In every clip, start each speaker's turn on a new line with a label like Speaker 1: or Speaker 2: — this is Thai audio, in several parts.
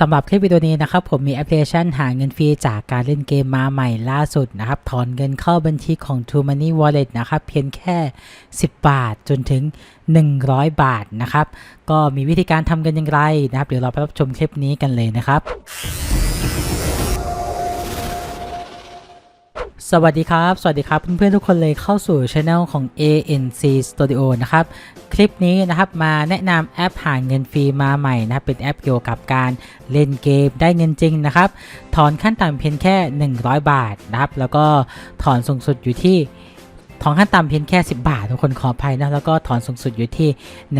Speaker 1: สำหรับคลิปวิดีโอนี้นะครับผมมีแอปพลิเคชันหาเงินฟรีจากการเล่นเกมมาใหม่ล่าสุดนะครับถอนเงินเข้าบัญชีของ True Money Wallet นะครับเพียงแค่ 10 บาทจนถึง 100 บาทนะครับก็มีวิธีการทำกันอย่างไรนะครับเดี๋ยวเราไปรับชมคลิปนี้กันเลยนะครับ สวัสดีครับ สวัสดีครับเพื่อนๆทุกคนเลยเข้าสู่ช anel ของ ANC Studio นะครับ คลิปนี้นะครับมาแนะนำแอปหาเงินฟรีมาใหม่นะครับ เป็นแอปเกี่ยวกับการเล่นเกมได้เงินจริงนะครับ ถอนขั้นต่ำเพียงแค่ 100 บาทนะครับ แล้วก็ถอนสูงสุดอยู่ที่ ถอนขั้นต่ำเพียงแค่ 10 บาท ทุกคนขออภัยนะ แล้วก็ถอนสูงสุดอยู่ที่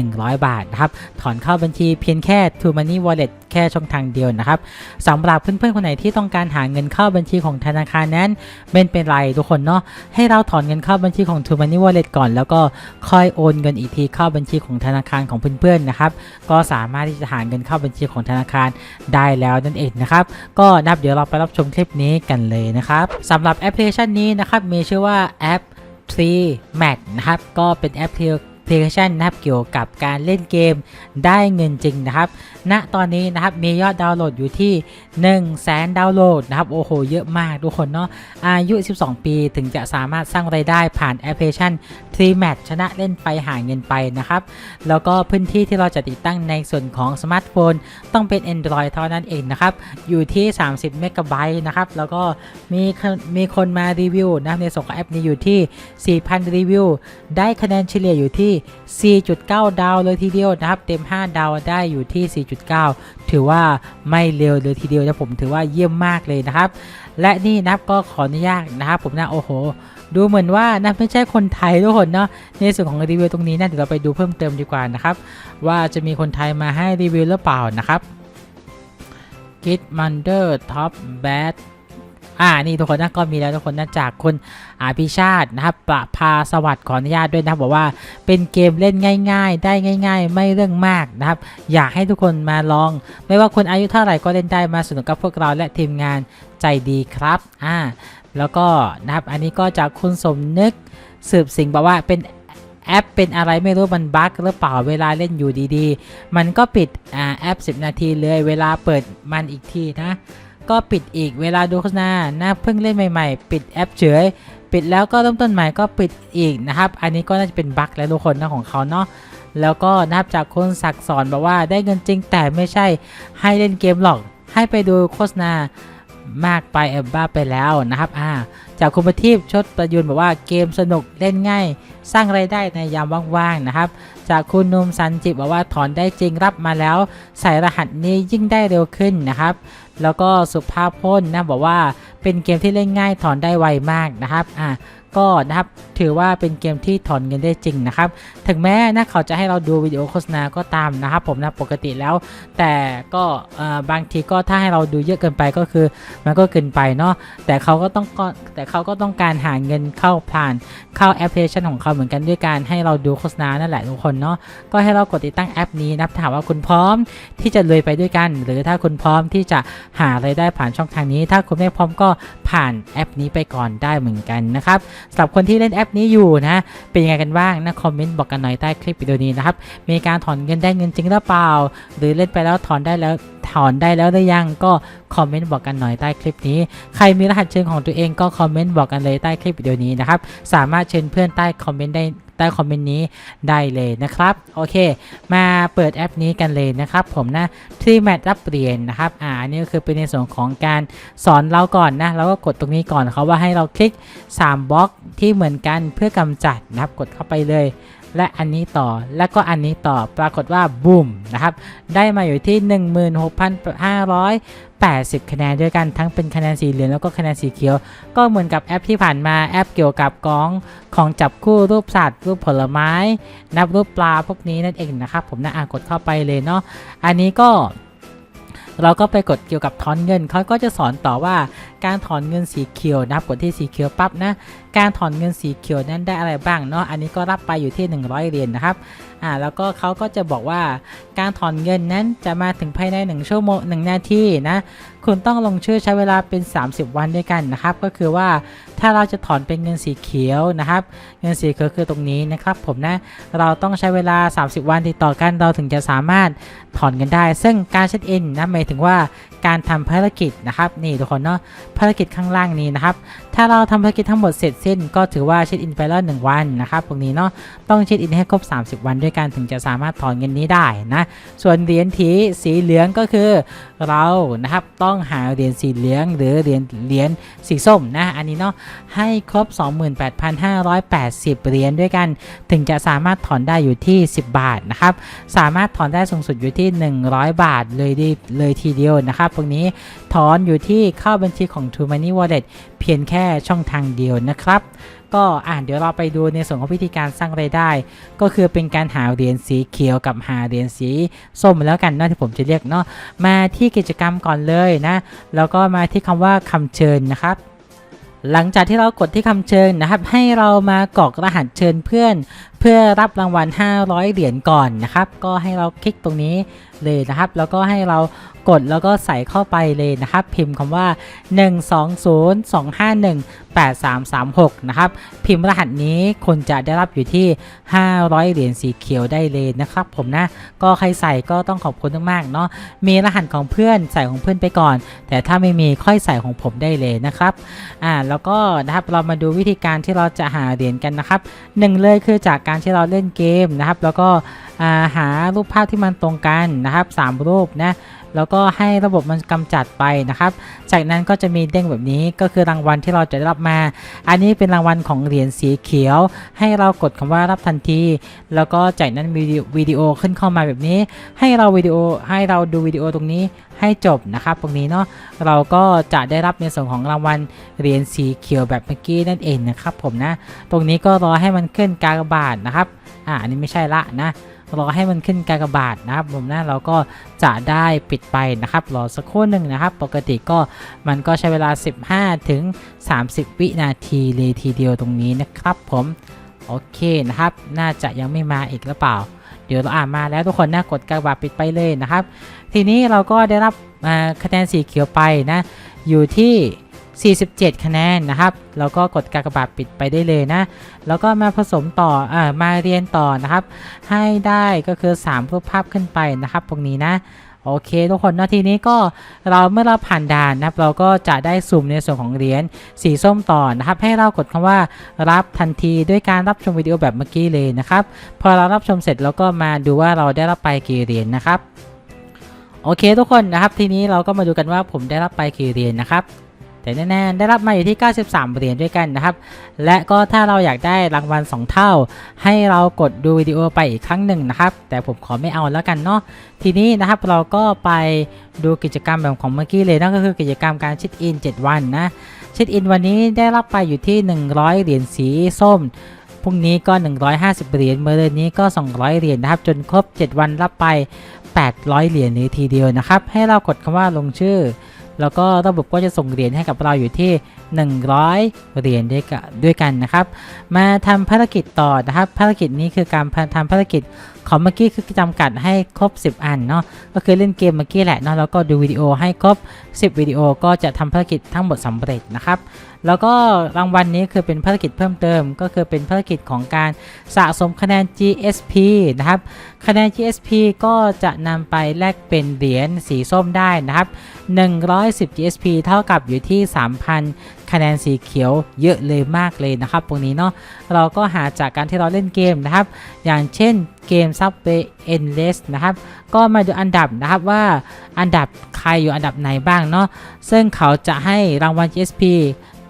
Speaker 1: 100 บาทนะครับ ถอนเข้าบัญชีเพียงแค่ True Money Wallet แค่ช่องทางเดียวนะครับสำหรับเพื่อนๆคนไหนที่ต้องการหาเงินเข้าบัญชีของธนาคารนั้นไม่เป็นไรทุกคนเนาะให้เราถอนเงินเข้าบัญชีของ True Money Wallet ก่อน แล้วก็ค่อยโอนเงินอีกทีเข้าบัญชีของธนาคารของเพื่อนๆนะครับก็สามารถที่จะหาเงินเข้าบัญชีของธนาคารได้แล้วนั่นเองนะครับก็นับเดี๋ยวเราไปรับชมคลิปนี้กันเลยนะครับสำหรับแอปพลิเคชันนี้นะครับมีชื่อว่าแอป 3 Max นะครับ ก็เป็นแอปพลิ พลิเคชันนะครับเกี่ยวกับการเล่นเกมได้เงินจริงนะครับ ณ ตอนนี้นะครับมียอดดาวน์โหลดอยู่ที่ 1 0 0 0 0แสนดาวน์โหลดนะครับ โอ้โห เยอะมากทุกคนเนาะ อายุ 12 ปีถึงจะสามารถสร้างไรายได้ผ่านแอปพลิเคชัน3 Match ชนะเล่นไปหาเงินไปนะครับ แล้วก็พื้นที่ที่เราจะติดตั้งในส่วนของสมาร์ทโฟน ต้องเป็น Android เท่านั้นเองนะครับ อยู่ที่ 30เมกะไบต์นะครับ แล้วก็มีมีคนมารีวิวนะครับในส่วนของแอปนี้อยู่ที่ 4,000 รีวิว ได้คะแนนเฉลี่ยอยู่ที่4.9 ดาวเลยทีเดียวนะครับ เต็ม 5 ดาวได้อยู่ที่ 4.9 ถือว่าไม่เร็วเลยทีเดียวนะผมถือว่าเยี่ยมมากเลยนะครับ และนี่นะครับก็ขออนุญาตนะครับ ผมนะโอ้โห ดูเหมือนว่านะไม่ใช่คนไทยทุกคนเนาะในส่วนของรีวิวตรงนี้นะเดี๋ยวเราไปดูเพิ่มเติมดีกว่านะครับ ว่าจะมีคนไทยมาให้รีวิวหรือเปล่านะครับ Git Munder Top Bad อ่านี่ทุกคนนะก็มีแล้วทุกคนนะจากคุณอาภิชาตินะครับประภาสวัสดิ์ขออนุญาตด้วยนะบอกว่าเป็นเกมเล่นง่าย ๆ ได้ง่าย ๆ ไม่เรื่องมากนะครับ อยากให้ทุกคนมาลอง ไม่ว่าคนอายุเท่าไหร่ก็เล่นได้มาสนุกกับพวกเราและทีมงานใจดีครับอ่าแล้วก็นะครับอันนี้ก็จากคุณสมนึกสืบสิงบอกว่าเป็นแอปเป็นอะไรไม่รู้มันบั๊กหรือเปล่าเวลาเล่นอยู่ดีๆ มันก็ปิดอแอป 10 นาทีเลยเวลาเปิดมันอีกทีนะ ก็ปิดอีกเวลาดูโฆษณาหน้าเพิ่งเล่นใหม่ๆ ปิดแอปเฉย ปิดแล้วก็เริ่มต้นใหม่ก็ปิดอีกนะครับ อันนี้ก็น่าจะเป็นบั๊กแล้วทุกคนนะของเขาเนาะแล้วก็นะครับจากคนสักสอนบอกว่าได้เงินจริงแต่ไม่ใช่ให้เล่นเกมหรอกให้ไปดูโฆษณา มากไปแอบบ้าไปแล้วนะครับอ่าจากคุณประทีปชดประยุนบอกว่าเกมสนุกเล่นง่าย สร้างไรายได้ในยามว่างๆนะครับ จากคุณนุมสันจิบบอกว่าถอนได้จริงรับมาแล้ว ใส่รหัสนี้ยิ่งได้เร็วขึ้นนะครับ แล้วก็สุภาพพ้นนะบอกว่าเป็นเกมที่เล่นง่ายถอนได้ไวมากนะครับอ่า ก็นะครับถือว่าเป็นเกมที่ถอนเงินได้จริงนะครับ ถึงแม้นะเขาจะให้เราดูวิดีโอโฆษณาก็ตามนะครับผมนะปกติแล้ว แต่ก็บางทีก็ถ้าให้เราดูเยอะเกินไปก็คือมันก็เกินไปเนาะแต่เขาก็ต้องแต่เขาก็ต้องการหาเงินเข้าผ่านเข้าแอปพลิเคชันของเขาเหมือนกันด้วยการให้เราดูโฆษณานั่นแหละทุกคนเนาะก็ให้เรากดติดตั้งแอปนี้นับถามว่าคุณพร้อมที่จะเลยไปด้วยกัน หรือถ้าคุณพร้อมที่จะหาไรายได้ผ่านช่องทางนี้ ถ้าคุณไม่พร้อมก็ผ่านแอปนี้ไปก่อนได้เหมือนกันนะครับสำหรับคนที่เล่นแอปนี้อยู่นะเป็นยังไงกันบ้างนะคอมเมนต์บอกกันหน่อยใต้คลิปวิดีโอนี้นะครับมีการถอนเงินได้เงินจริงหรือเปล่า หรือเล่นไปแล้วถอนได้แล้วถอนได้แล้วหรือยังก็คอมเมนต์บอกกันหน่อยใต้คลิปนี้ ใครมีรหัสเชิญของตัวเองก็คอมเมนต์บอกกันเลยใต้คลิปวิดีโอนี้นะครับสามารถเชิญเพื่อนใต้คอมเมนต์ได้ ต้คอมเมนต์นี้ได้เลยนะครับโอเค มาเปิดแอปนี้กันเลยนะครับผมนะที่แมทรับเปลี่ยนนะครับอ่านี่ก็คือเป็นในส่วนของการสอนเราก่อนนะเราก็กดตรงนี้ก่อนเขาว่าให้เราคลิก 3บล็อกที่เหมือนกันเพื่อกำจัดนะครับกดเข้าไปเลย และอันนี้ต่อแล้วก็อันนี้ต่อปรากฏว่าบูมนะครับได้มาอยู่ที่ 16,580 คะแนนด้วยกันทั้งเป็นคะแนนสีเหลืองแล้วก็คะแนนสีเขียว ก็เหมือนกับแอปที่ผ่านมาแอปเกี่ยวกับกองของจับคู่รูปสัตว์ รูปผลไม้ นับรูปปลาพวกนี้นั่นเองนะครับ ผมนะอ่ากดเข้าไปเลยเนาะอันนี้ก็ เราก็ไปกดเกี่ยวกับถอนเงินเขาก็จะสอนต่อว่าการถอนเงินสีเขียวนะครับกดที่สีเขียวปั๊บนะ การถอนเงินสีเขียวนั้นได้อะไรบ้างเนาะอันนี้ก็รับไปอยู่ที่ 100เหรียญนะครับ อ่าแล้วก็เขาก็จะบอกว่าการถอนเงินนั้นจะมาถึงภายใน 1 ชั่วโมง1นาทีนะคุณต้องลงชื่อใช้เวลาเป็น 30 วันด้วยกันนะครับ ก็คือว่าถ้าเราจะถอนเป็นเงินสีเขียวนะครับ เงินสีเขียวคือตรงนี้นะครับ ผมนะเราต้องใช้เวลา 30 วันติดต่อกันเราถึงจะสามารถถอนเงินได้ ซึ่งการเช็คอินนะหมายถึงว่า การทำภารกิจนะครับนี่ทุกคนเนาะภารกิจข้างล่างนี้นะครับถ้าเราทำภารกิจทั้งหมดเสร็จสิ้น ก็ถือว่าเช็คอินไปแล้ว1วันนะครับตรงนี้เนาะต้องเช็คอินให้ครบ 30 วันด้วยกันถึงจะสามารถถอนเงินนี้ได้นะส่วนเหรียญทีสีเหลืองก็คือเรานะครับต้องหาเหรียญสีเหลืองหรือเหรียญเหรียญสีส้มนะอันนี้เนาะให้ครบ 28,580 เหรียญด้วยกัน ถึงจะสามารถถอนได้อยู่ที่ 10 บาทนะครับสามารถถอนได้สูงสุดอยู่ที่ 100 บาทเลยดีเลยทีเดียวนะครับตรงนี้ถอนอยู่ที่เข้าบัญชีของ True Money Wallet เพียงแค่ช่องทางเดียวนะครับ ก็อ่านเดี๋ยวเราไปดูในส่วนของวิธีการสร้างรายได้ ก็คือเป็นการหาเหรียญสีเขียวกับหาเหรียญสีส้มแล้วกันเนาะที่ผมจะเรียกเนาะมาที่กิจกรรมก่อนเลยนะแล้วก็มาที่คำว่าคำเชิญนะครับหลังจากที่เรากดที่คำเชิญนะครับ ให้เรามากรอกรหัสเชิญเพื่อน เพื่อรับรางวัล 500 เหรียญก่อนนะครับ ก็ให้เราคลิกตรงนี้เลยนะครับ แล้วก็ให้เรากดแล้วก็ใส่เข้าไปเลยนะครับ พิมพ์คำว่า 120-251-8336 นะครับ พิมพ์รหัสนี้คนจะได้รับอยู่ที่ 500 เหรียญสีเขียวได้เลยนะครับ ผมนะ ก็ใครใส่ก็ต้องขอบคุณมากๆเนาะ มีรหัสของเพื่อนใส่ของเพื่อนไปก่อน แต่ถ้าไม่มีค่อยใส่ของผมได้เลยนะครับ อ่า แล้วก็นะครับเรามาดูวิธีการที่เราจะหาเหรียญกันนะครับหนึ่งเลยคือจากการการที่เราเล่นเกมนะครับ แล้วก็หารูปภาพที่มันตรงกันนะครับสามรูปนะ แล้วก็ให้ระบบมันกำจัดไปนะครับ จากนั้นก็จะมีเด้งแบบนี้ก็คือรางวัลที่เราจะได้รับมา อันนี้เป็นรางวัลของเหรียญสีเขียว ให้เรากดคำว่ารับทันที แล้วก็จากนั้นวิดีโอวิดีโอขึ้นเข้ามาแบบนี้ ให้เราวิดีโอให้เราดูวิดีโอตรงนี้ให้จบนะครับ ตรงนี้เนาะเราก็จะได้รับในส่วนของรางวัลเหรียญสีเขียวแบบเมื่อกี้นั่นเองนะครับผมนะ ตรงนี้ก็รอให้มันขึ้นกากบาทนะครับอ่าอันนี้ไม่ใช่ละนะ รอให้มันขึ้นกากบาทนะครับผมนะเราก็จะได้ปิดไปนะครับรอสักครู่หนึ่งนะครับ ปกติก็มันก็ใช้เวลา 15 ถึง 30 วินาทีเลยทีเดียวตรงนี้นะครับผมโอเคนะครับ น่าจะยังไม่มาอีกหรือเปล่า เดี๋ยวเราอ่านมาแล้วทุกคนนะกดกากบาทปิดไปเลยนะครับ ทีนี้เราก็ได้รับคะแนนสีเขียวไปนะ อยู่ที่ 47 คะแนนนะครับแล้วก็กดกากบาทปิดไปได้เลยนะ แล้วก็มาผสมต่ออ่ามาเรียนต่อนะครับ ให้ได้ก็คือ3รูปภาพขึ้นไปนะครับตรงนี้นะโอเคทุกคนนาะทีนี้ก็เราเมื่อเราผ่านด่านนะครับ เราก็จะได้สุ่มในส่วนของเหรียญสีส้มต่อนะครับ ให้เรากดคำว่ารับทันทีด้วยการรับชมวิดีโอแบบเมื่อกี้เลยนะครับ พอเรารับชมเสร็จเราก็มาดูว่าเราได้รับไปกี่เหรียญนะครับ โอเคทุกคนนะครับ ทีนี้เราก็มาดูกันว่าผมได้รับไปกี่เหรียญนะครับ แต่แน่ๆได้รับมาอยู่ที่ 93 เหรียญด้วยกันนะครับ และก็ถ้าเราอยากได้รางวัล 2 เท่า ให้เรากดดูวิดีโอไปอีกครั้งหนึ่งนะครับ แต่ผมขอไม่เอาแล้วกันเนาะทีนี้นะครับเราก็ไปดูกิจกรรมแบบของเมื่อกี้เลยนั่นก็คือกิจกรรมการชิดอิน 7 วันนะชิดอินวันนี้ได้รับไปอยู่ที่ 100 เหรียญสีส้มพรุ่งนี้ก็ 150 เหรียญเมื่อเดือนนี้ก็ 200 เหรียญนะครับ จนครบ 7 วันรับไป 800 เหรียญเลยทีเดียวนะครับ ให้เรากดคำว่าลงชื่อ แล้วก็ระบบก็จะส่งเหรียญให้กับเราอยู่ที่ 100 เหรียญด้วยกันด้วยกันนะครับ มาทำภารกิจต่อนะครับ ภารกิจนี้คือการทำภารกิจ ของเมื่อกี้คือจำกัดให้ครบ 10 อันเนาะก็คือเล่นเกมเมื่อกี้แหละเนาะแล้วก็ดูวิดีโอให้ครบ 10 วิดีโอก็จะทำภารกิจทั้งหมดสำเร็จนะครับแล้วก็รางวัลนี้คือเป็นภารกิจเพิ่มเติม ก็คือเป็นภารกิจของการสะสมคะแนน GSP นะครับ คะแนน GSP ก็จะนำไปแลกเป็นเหรียญสีส้มได้นะครับ 110 GSP เท่ากับอยู่ที่3,000 คะแนนสีเขียวเยอะเลยมากเลยนะครับตรงนี้เนาะเราก็หาจากการที่เราเล่นเกมนะครับ อย่างเช่นเกม Subway Endless นะครับ ก็มาดูอันดับนะครับว่าอันดับใครอยู่อันดับไหนบ้างเนาะซึ่งเขาจะให้รางวัล GSP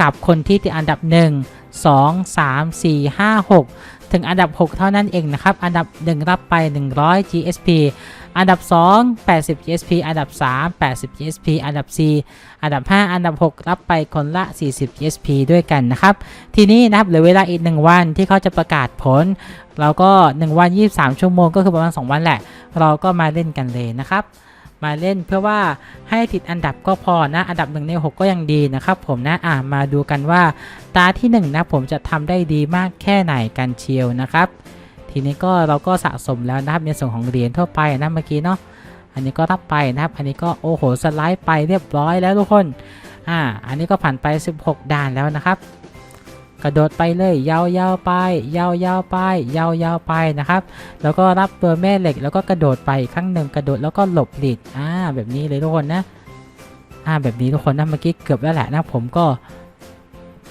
Speaker 1: กับคนที่ติดอันดับ 1 2 3 4 5 6 ถึงอันดับ 6 เท่านั้นเองนะครับ อันดับ 1 รับไป 100 GSP อันดับ 2 80 GSP อันดับ 3 80 GSP อันดับ 4 อันดับ 5 อันดับ 6 รับไปคนละ 40 GSP ด้วยกันนะครับ ทีนี้นะครับเหลือเวลาอีก 1 วันที่เขาจะประกาศผล เราก็ 1 วัน 23 ชั่วโมงก็คือประมาณ 2 วันแหละ เราก็มาเล่นกันเลยนะครับ มาเล่นเพื่อว่าให้ติดอันดับก็พอนะอันดับหนึ่งในหกก็ยังดีนะครับผมนะอ่ามาดูกันว่าตาที่หนึ่งนะผมจะทำได้ดีมากแค่ไหนกันเชียวนะครับ ทีนี้ก็เราก็สะสมแล้วนะครับในส่วนของเหรียญทั่วไปนะเมื่อกี้เนาะอันนี้ก็รับไปนะครับ อันนี้ก็โอ้โหสไลด์ไปเรียบร้อยแล้วทุกคนอ่าอันนี้ก็ผ่านไป 16 ด่านแล้วนะครับ กระโดดไปเลยยาวๆไปยาวๆไปยาวๆไปนะครับแล้วก็รับตัวแม่เหล็กแล้วก็กระโดดไปอีกครั้งหนึ่งกระโดดแล้วก็หลบหลีดอ่าแบบนี้เลยทุกคนนะอ่าแบบนี้ทุกคนนะเมื่อกี้เกือบแล้วแหละนะผมก็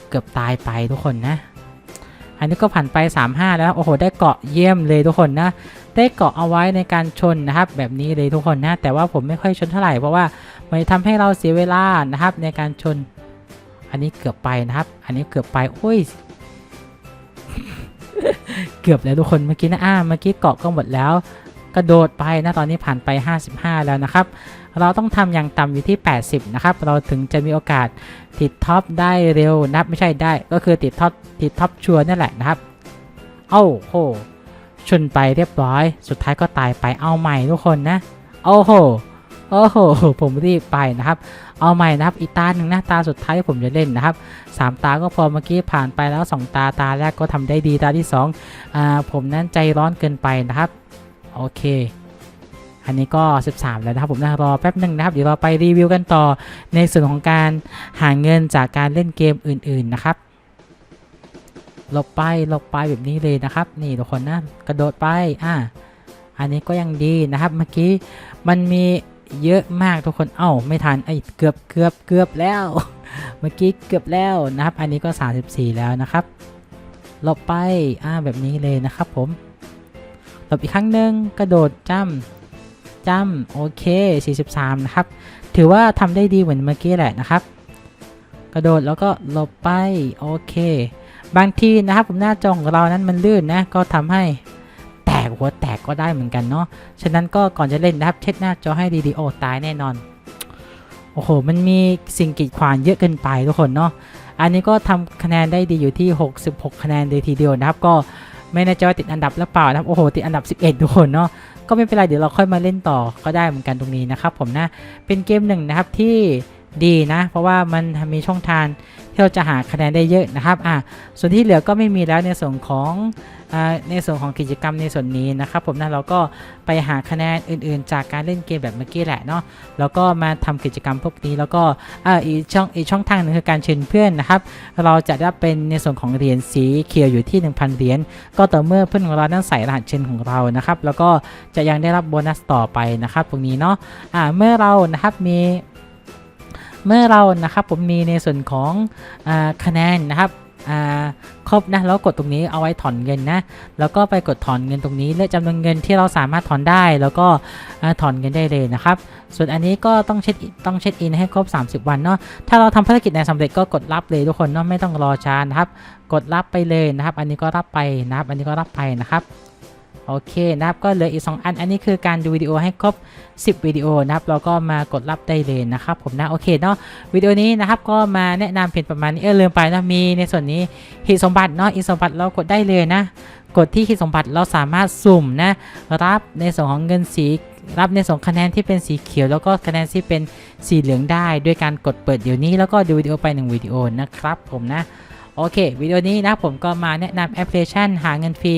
Speaker 1: เกือบตายไปทุกคนนะ อันนี้ก็ผ่านไป 35 แล้วโอ้โห ได้เกาะเยี่ยมเลยทุกคนนะ ได้เกาะเอาไว้ในการชนนะครับ แบบนี้เลยทุกคนนะ แต่ว่าผมไม่ค่อยชนเท่าไหร่เพราะว่ามันทำให้เราเสียเวลานะครับในการชน อันนี้เกือบไปนะครับ อันนี้เกือบไปโอ้ย เกือบแล้วทุกคนเมื่อกี้นะอ่าเมื่อกี้เกาะก็หมดแล้ว กระโดดไปนะตอนนี้ผ่านไป 55 แล้วนะครับ เราต้องทำอย่างต่ำอยู่ที่ 80 นะครับ เราถึงจะมีโอกาสติดท็อปได้เร็วนะครับไม่ใช่ได้ ก็คือติดท็อปติดท็อปชัวร์นั่นแหละนะครับ เอ้าโหชนไปเรียบร้อย สุดท้ายก็ตายไปเอาใหม่ทุกคนนะ โอ้โห โอ้โห ผมรีบไปนะครับ เอาใหม่นะครับ อีตาหนึ่งนะตาสุดท้ายที่ผมจะเล่นนะครับสามตาก็พอเมื่อกี้ผ่านไปแล้วสองตาตาแรกก็ทำได้ดีตาที่สองอ่าผมนั้นใจร้อนเกินไปนะครับ โอเค อันนี้ก็ 13 แล้วนะครับผมนะรอแป๊บหนึ่งนะครับ เดี๋ยวเราไปรีวิวกันต่อในส่วนของการหาเงินจากการเล่นเกมอื่น ๆนะครับหลบไปหลบไปแบบนี้เลยนะครับ นี่ทุกคนนะกระโดดไปอ่าอันนี้ก็ยังดีนะครับ เมื่อกี้มันมี เยอะมากทุกคน เอ้าไม่ทันไอ้เกือบเกือบเกือบแล้ว เมื่อกี้เกือบแล้วนะครับ อันนี้ก็ 34 แล้วนะครับหลบไปอ่าแบบนี้เลยนะครับผมหลบอีกครั้งหนึ่งกระโดดจ้ำจ้ำโอเค 43 นะครับ ถือว่าทำได้ดีเหมือนเมื่อกี้แหละนะครับ กระโดดแล้วก็หลบไปโอเค บางทีนะครับผมหน้าจอของเรานั้นมันลื่นนะก็ทำให้ หัวแตกก็ได้เหมือนกันเนาะ ฉะนั้นก็ก่อนจะเล่นนะครับ เช็ดหน้าจอให้ดีๆโอ้ตายแน่นอน โอ้โห มันมีสิ่งกีดขวางเยอะเกินไปทุกคนเนาะ อันนี้ก็ทำคะแนนได้ดีอยู่ที่ 66 คะแนนเลยทีเดียวนะครับ ก็ไม่แน่ใจว่าติดอันดับหรือเปล่านะครับ โอ้โห ติดอันดับ 11 ทุกคนเนาะ ก็ไม่เป็นไร เดี๋ยวเราค่อยมาเล่นต่อก็ได้เหมือนกันตรงนี้นะครับผมนะ เป็นเกมหนึ่งนะครับที่ ดีนะ เพราะว่ามันมีช่องทางที่เราจะหาคะแนนได้เยอะนะครับอะส่วนที่เหลือก็ไม่มีแล้วในส่วนของอ่าในส่วนของกิจกรรมในส่วนนี้นะครับผมนะเราก็ไปหาคะแนนอื่นๆ จากการเล่นเกมแบบเมื่อกี้แหละเนาะแล้วก็มาทำกิจกรรมพวกนี้แล้วก็อ่าอีกช่องอีกช่องทางหนึ่งคือการเชิญเพื่อนนะครับ เราจะได้เป็นในส่วนของเหรียญสีเขียวอยู่ที่ 1,000 เหรียญก็ต่อเมื่อเพื่อนของเรานั้นใส่รหัสเชิญของเรานะครับ แล้วก็จะยังได้รับโบนัสต่อไปนะครับ ตรงนี้เนาะอ่าเมื่อเรานะครับมี เมื่อเรานะครับผมมีในส่วนของอคะแนนนะครับครบนะแล้วกดตรงนี้เอาไว้ถอนเงินนะแล้วก็ไปกดถอนเงินตรงนี้เลือกจำนวนเงินที่เราสามารถถอนได้ แล้วก็ถอนเงินได้เลยนะครับ ส่วนอันนี้ก็ต้องเช็คต้องเช็คอินให้ครบ 30 วันเนาะถ้าเราทำภารกิจไหนสำเร็จก็กดรับเลยทุกคนเนาะไม่ต้องรอช้านะครับ กดรับไปเลยนะครับ อันนี้ก็รับไปนะครับ อันนี้ก็รับไปนะครับ โอเคนะครับก็เหลืออีก 2 อัน อันนี้คือการดูวิดีโอให้ครบ 10 วิดีโอนะครับเราก็มากดรับได้เลยนะครับผมนะโอเคเนาะวิดีโอนี้นะครับก็มาแนะนำเพียงประมาณนี้เออลืมไปนะมีในส่วนนี้หีสมบัติเนาะหีสมบัติเรากดได้เลยนะ กดที่หีสมบัติเราสามารถสุ่มนะรับในส่วนของเงินสีรับในส่วนคะแนนที่เป็นสีเขียวแล้วก็คะแนนที่เป็นสีเหลืองได้ ด้วยการกดเปิดเดี๋ยวนี้แล้วก็ดูวิดีโอไปหนึ่งวิดีโอนะครับผมนะ โอเค วิดีโอนี้นะผมก็มาแนะนำแอปพลิเคชันหาเงินฟรี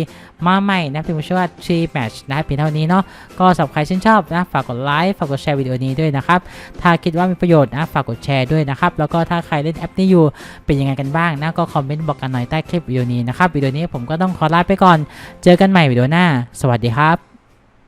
Speaker 1: มาใหม่นะเป็นชื่อว่า Tree Match นะเพียงเท่านี้เนาะก็สำหรับใครชื่นชอบนะฝากกดไลค์ฝากกดแชร์วิดีโอนี้ด้วยนะครับ ถ้าคิดว่ามีประโยชน์นะฝากกดแชร์ด้วยนะครับ แล้วก็ถ้าใครเล่นแอปนี้อยู่เป็นยังไงกันบ้างนะก็คอมเมนต์บอกกันหน่อยใต้คลิปวิดีโอนี้นะครับวิดีโอนี้ผมก็ต้องขอลาไปก่อน เจอกันใหม่วิดีโอหน้า สวัสดีครับ